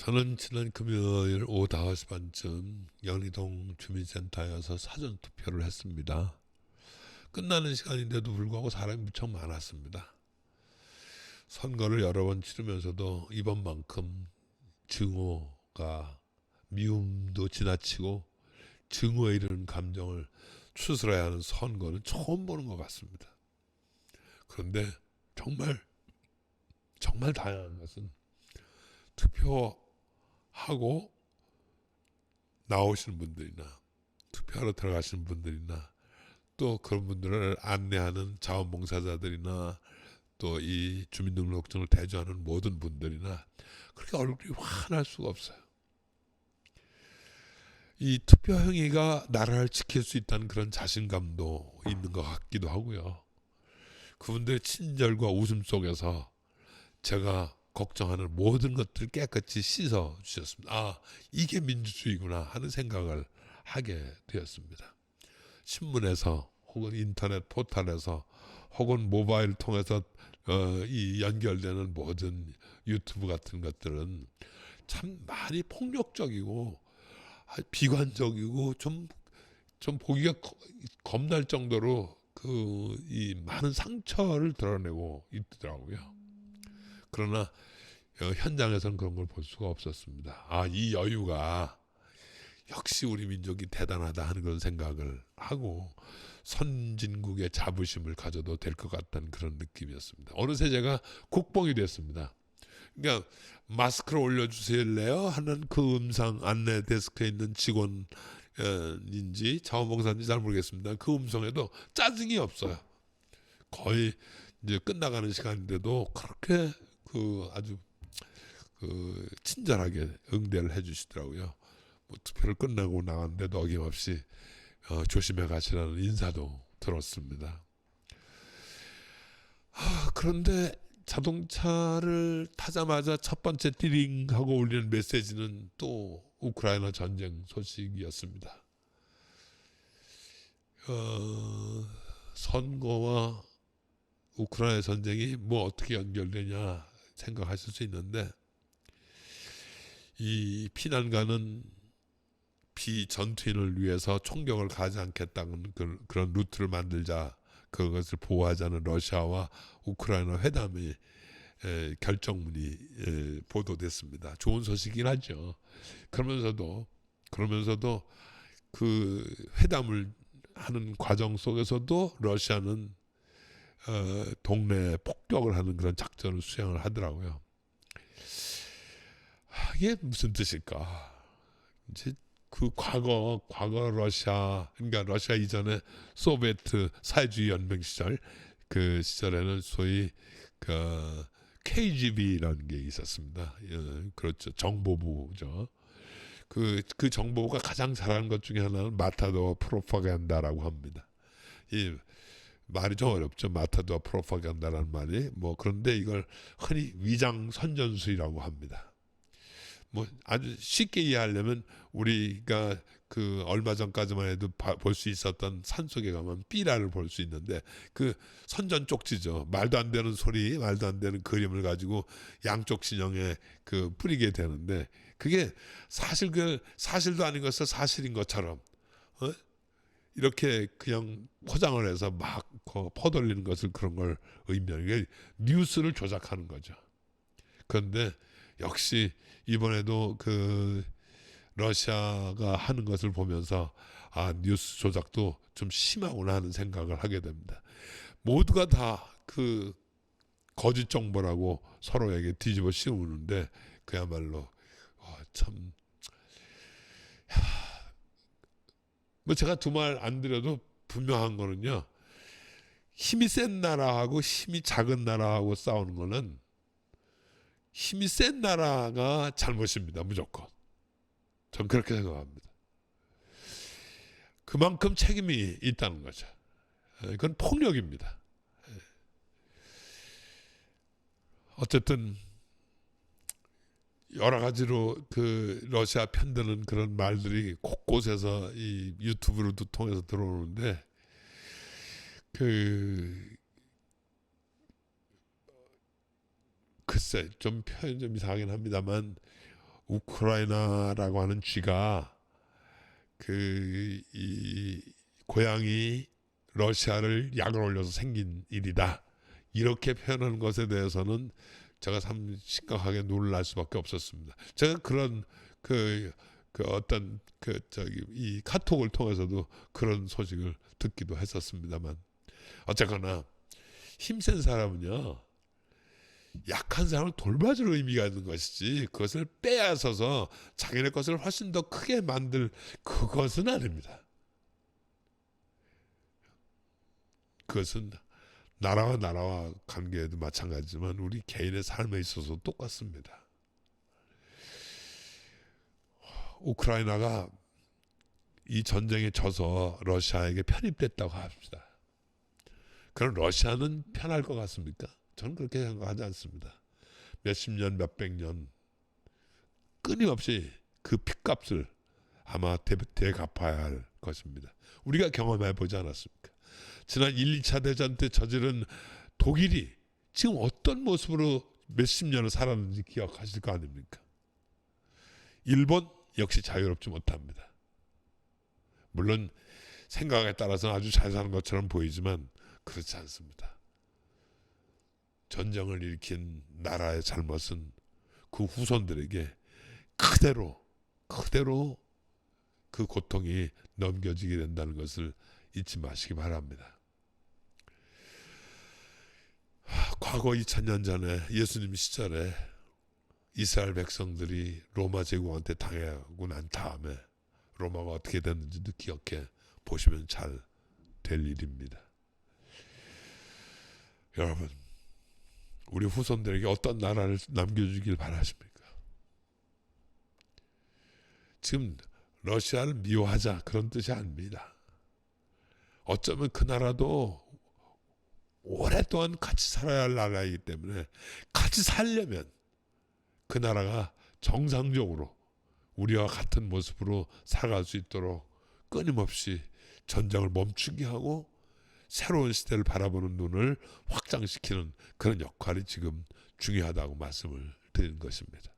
저는 지난 금요일 오후 5시 반쯤 연희동 주민센터에서 사전 투표를 했습니다. 끝나는 시간인데도 불구하고 사람이 무척 많았습니다. 선거를 여러 번 치르면서도 이번만큼 증오가 미움도 지나치고 증오에 이르는 감정을 추스러야 하는 선거는 처음 보는 것 같습니다. 그런데 정말 정말 다양한 것은 투표 하고 나오시는 분들이나 투표하러 들어가시는 분들이나 또 그런 분들을 안내하는 자원봉사자들이나 또 이 주민등록증을 대조하는 모든 분들이나 그렇게 얼굴이 환할 수가 없어요. 이 투표 행위가 나라를 지킬 수 있다는 그런 자신감도 있는 것 같기도 하고요. 그분들의 친절과 웃음 속에서 제가 걱정하는 모든 것들을 깨끗이 씻어 주셨습니다. 아, 이게 민주주의구나 하는 생각을 하게 되었습니다. 신문에서 혹은 인터넷 포털에서 혹은 모바일 통해서 어, 이 연결되는 모든 유튜브 같은 것들은 참 많이 폭력적이고 아, 비관적이고 좀좀 보기가 거- 겁날 정도로 그 이 많은 상처를 드러내고 있더라고요. 그러나 어, 현장에서는 그런 걸 볼 수가 없었습니다. 아, 이 여유가 역시 우리 민족이 대단하다 하는 그런 생각을 하고 선진국의 자부심을 가져도 될 것 같다는 그런 느낌이었습니다. 어느새 제가 국뽕이 됐습니다. 그러니까 마스크를 올려주실래요? 하는 그 음성 안내 데스크에 있는 직원인지 자원봉사인지 잘 모르겠습니다. 그 음성에도 짜증이 없어요. 거의 이제 끝나가는 시간인데도 그렇게 그 아주 그 친절하게 응대를 해주시더라고요. 뭐 투표를 끝나고 나왔는데도 어김없이 어, 조심해 가시라는 인사도 들었습니다. 아, 그런데 자동차를 타자마자 첫 번째 띠링 하고 울리는 메시지는 또 우크라이나 전쟁 소식이었습니다. 어, 선거와 우크라이나 전쟁이 뭐 어떻게 연결되냐 생각하실 수 있는데 이 피난가는 비전투인을 위해서 총격을 가지 않겠다는 그, 그런 루트를 만들자 그것을 보호하자는 러시아와 우크라이나 회담이 에, 결정문이 에, 보도됐습니다. 좋은 소식이긴 하죠. 그러면서도 그러면서도 그 회담을 하는 과정 속에서도 러시아는 어, 동네 폭격을 하는 그런 작전을 수행을 하더라고요. 아, 이게 무슨 뜻일까? 이제 그 과거 과거 러시아 그러니까 러시아 이전에 소비에트 사회주의 연맹 시절 그 시절에는 소위 그 KGB라는 게 있었습니다. 예, 그렇죠. 정보부죠. 그, 그 정보부가 가장 잘하는 것 중에 하나는 마타도 프로파간다라고 합니다. 이 말이 좀 어렵죠. 마타도어 프로파간다라는 말이 뭐 그런데 이걸 흔히 위장 선전술이라고 합니다. 뭐 아주 쉽게 이해하려면 우리가 그 얼마 전까지만 해도 볼 수 있었던 산 속에 가면 삐라를 볼 수 있는데 그 선전 쪽지죠. 말도 안 되는 소리, 말도 안 되는 그림을 가지고 양쪽 진영에 그 뿌리게 되는데 그게 사실 그 사실도 아닌 것을 사실인 것처럼 어? 이렇게 그냥 포장을 해서 막 거- 퍼돌리는 것을 그런 걸 의미하는 게 뉴스를 조작하는 거죠. 그런데 역시 이번에도 그 러시아가 하는 것을 보면서 아 뉴스 조작도 좀 심하구나 하는 생각을 하게 됩니다. 모두가 다 그 거짓 정보라고 서로에게 뒤집어 씌우는데 그야말로 어, 참 뭐 제가 두 말 안 드려도 분명한 거는요. 힘이 센 나라하고 힘이 작은 나라하고 싸우는 거는 힘이 센 나라가 잘못입니다. 무조건. 전 그렇게 생각합니다. 그만큼 책임이 있다는 거죠. 에, 이건 폭력입니다. 에. 어쨌든 여러 가지로 그 러시아 편드는 그런 말들이 곳곳에서 이 유튜브로도 통해서 들어오는데 그 글쎄 좀 표현 좀 이상하긴 합니다만 우크라이나라고 하는 쥐가 그 이 고양이 러시아를 약을 올려서 생긴 일이다. 이렇게 표현하는 것에 대해서는 제가 참 심각하게 놀랄 수밖에 없었습니다. 제가 그런 그, 그 어떤 그 저기 이 카톡을 통해서도 그런 소식을 듣기도 했었습니다만 어쨌거나 힘센 사람은요 약한 사람을 돌봐줄 의미가 있는 것이지 그것을 빼앗아서 자기네 것을 훨씬 더 크게 만들 그것은 아닙니다. 그것은 나라와 나라와 관계에도 마찬가지지만 우리 개인의 삶에 있어서 똑같습니다. 우크라이나가 이 전쟁에 져서 러시아에게 편입됐다고 합시다. 그럼 러시아는 편할 것 같습니까? 저는 그렇게 생각하지 않습니다. 몇십 년, 몇백 년 끊임없이 그 핏값을 아마 대, 대갚아야 할 것입니다. 우리가 경험해 보지 않았습니까? 지난 1, 2차 대전 때 저지른 독일이 지금 어떤 모습으로 몇십 년을 살았는지 기억하실 거 아닙니까? 일본 역시 자유롭지 못합니다. 물론 생각에 따라서 아주 잘 사는 것처럼 보이지만 그렇지 않습니다. 전쟁을 일으킨 나라의 잘못은 그 후손들에게 그대로 그대로 그 고통이 넘겨지게 된다는 것을 잊지 마시기 바랍니다. 하, 과거 2000년 전에 예수님 시절에 이스라엘 백성들이 로마 제국한테 당하고 난 다음에 로마가 어떻게 됐는지도 기억해 보시면 잘 될 일입니다. 여러분, 우리 후손들에게 어떤 나라를 남겨주길 바라십니까? 지금 러시아를 미워하자 그런 뜻이 아닙니다. 어쩌면 그 나라도 오랫동안 같이 살아야 할 나라이기 때문에 같이 살려면 그 나라가 정상적으로 우리와 같은 모습으로 살아갈 수 있도록 끊임없이 전쟁을 멈추게 하고 새로운 시대를 바라보는 눈을 확장시키는 그런 역할이 지금 중요하다고 말씀을 드리는 것입니다.